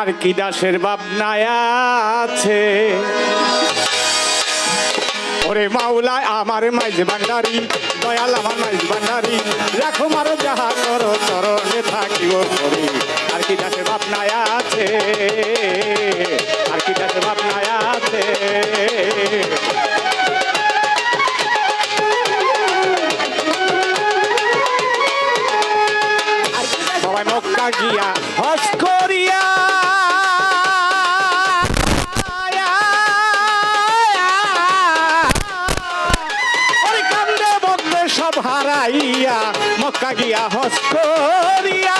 আর কি দাসের ভাবনায় আছে? ওরে মাওলায় আমার মাইজ ভান্ডারি, দয়াল আমার মাইজ ভান্ডারি, রাখো মারো যাহা করো, চরণে থাকিও করি। আর কি দাসের ভাবনায় আছে? সবাই গিয়া হস করিয়া। সব হারাইয়া, মক্কা গিয়া হস করিয়া।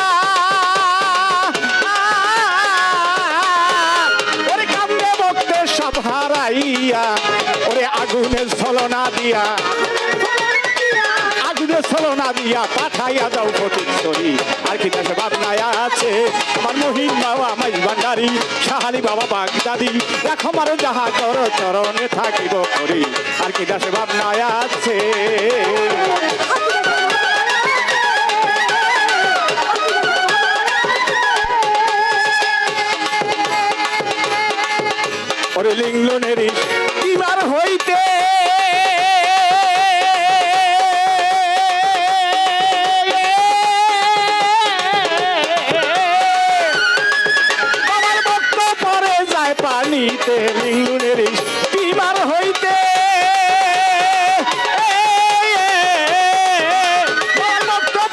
ওরে কান্দে বদলে সব হারাইয়া, ওরে আগুনের ছলনা দিয়া ছলনা দিয়া পাঠাইয়া দাও প্রতিশ্বরী আর কি দেশে ভাবনায় আছে আমার মহিন বাবা মাই ভান্ডারি সাহালি বাবা, বাগদাদি। দেখো মারো যাহা কর, চরণে থাকিব করি। আর কি দেশে ভাবনায় আছে ওরে লিঙ্গনেরি হইতে পানিতে লিঙ্গনেরি কিবার হইতে।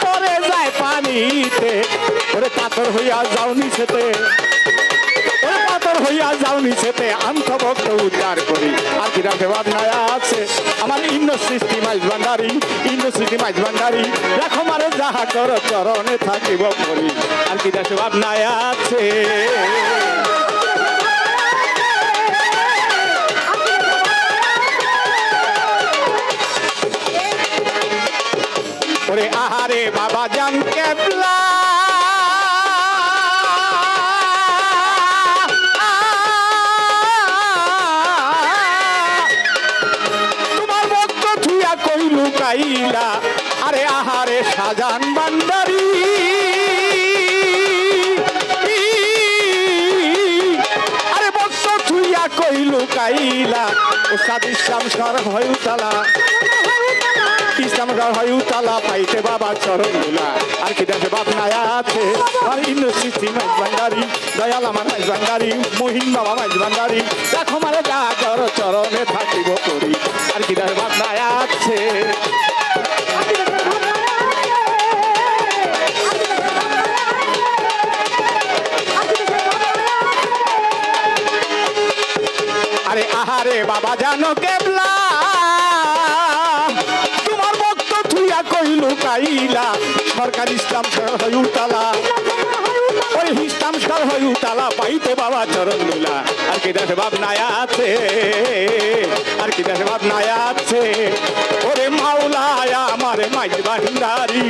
পরে যায় পানিতে। ওরে পাথর হইয়া যাও নিচেতে। ওরে পাথর হইয়া যাও নিচেতে। আন্তভক্ত উদ্ধার করি। আর কি রাখে ভাবনায় আছে। আমার ইন্দ্র সৃষ্টি মাইজ ভান্ডারি। ইন্দ্র সৃষ্টি মাইজ ভান্ডারি। দেখো মারে যাহা কর চরণে থাকিব করি আর কি রাখে ভাবনায় আছে। ওরে আহারে বাবা জান কেবলা। থুয়া আরে আহারে সাজান বান্দারি আরে ভক্ত থুইয়া কইলু কাইলা ইসলাম সর ভয়ুতালা ইসলাম হয় উতালা পাইতে বাবা চরণ দুলা আর কি দেখে ভাবনায় আছে? আর ইন্দ্রসৃষ্টি মাইজ ভান্ডারি। দয়াল আমার মাইজ ভান্ডারি। মহিন বাবা মাইজ ভান্ডারি। দেখো মারে যা কর চরণে থাকিব করি আর কি দেখে ভাবনায় আছে? আরে আহারে বাবা জানো কেবলা কাইলা সরকার ইসলাম হয় উতালা ওই ইসলাম সর হয় উতালা পাইতে বাবা চরণ দুলা আর কি দেখে ভাবনায় আছে, আর কি দেখে ভাবনায় আছে। ওরে মাওলায় আমার মাইজ ভান্ডারি,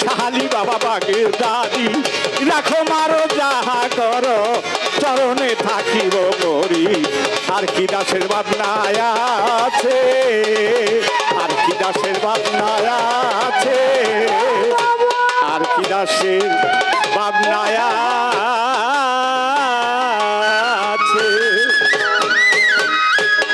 শাহালি বাবা বাগের দাদি। রাখো মারো, যাহা করো, চরণে থাকিব করি আর কি দাসের ভাবনায় আছে